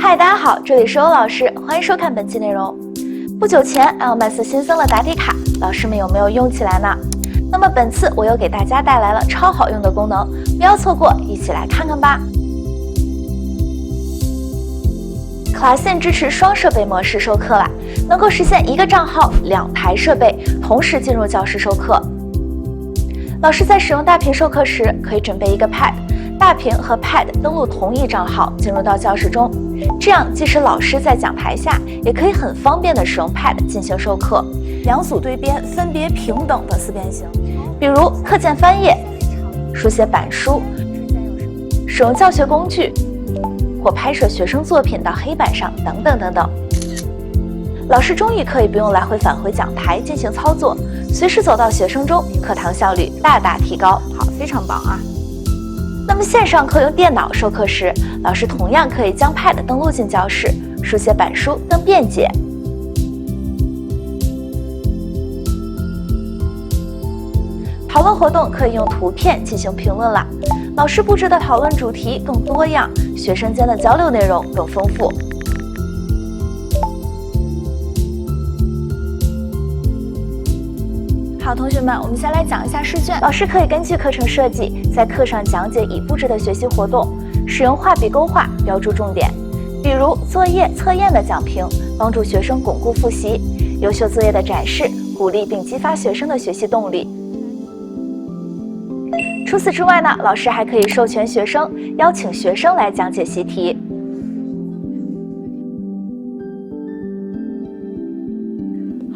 嗨，大家好，这里是欧老师，欢迎收看本期内容。不久前，LMS 新增了答题卡，老师们有没有用起来呢？那么本次我又给大家带来了超好用的功能，不要错过，一起来看看吧。Classin 支持双设备模式授课啦，能够实现一个账号两台设备同时进入教室授课。老师在使用大屏授课时，可以准备一个 Pad，大屏和 Pad 登录同一账号进入到教室中，这样即使老师在讲台下，也可以很方便的使用 Pad 进行授课。两组对边分别平等的四边形，比如课件翻页、书写板书、使用教学工具或拍摄学生作品到黑板上等等等等。老师终于可以不用来回返回讲台进行操作，随时走到学生中，课堂效率大大提高。好，非常棒啊！那么线上课用电脑授课时，老师同样可以将 Pad 登录进教室，书写板书更便捷。讨论活动可以用图片进行评论了，老师布置的讨论主题更多样，学生间的交流内容更丰富。好，同学们，我们先来讲一下试卷。老师可以根据课程设计，在课上讲解已布置的学习活动，使用画笔勾画标注重点，比如作业、测验的讲评，帮助学生巩固复习；优秀作业的展示，鼓励并激发学生的学习动力。除此之外呢，老师还可以授权学生，邀请学生来讲解习题。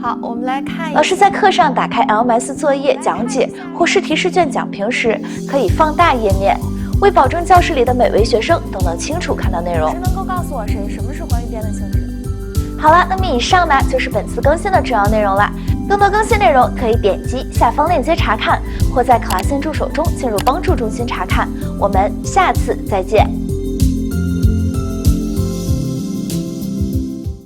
好，我们来看。老师在课上打开 LMS 作业讲解或试题试卷讲评时，可以放大页面，为保证教室里的每位学生都能清楚看到内容。谁能够告诉我谁什么是关于边的性质？好了，那么以上呢就是本次更新的主要内容了。更多更新内容可以点击下方链接查看，或在 Classin 助手中进入帮助中心查看。我们下次再见。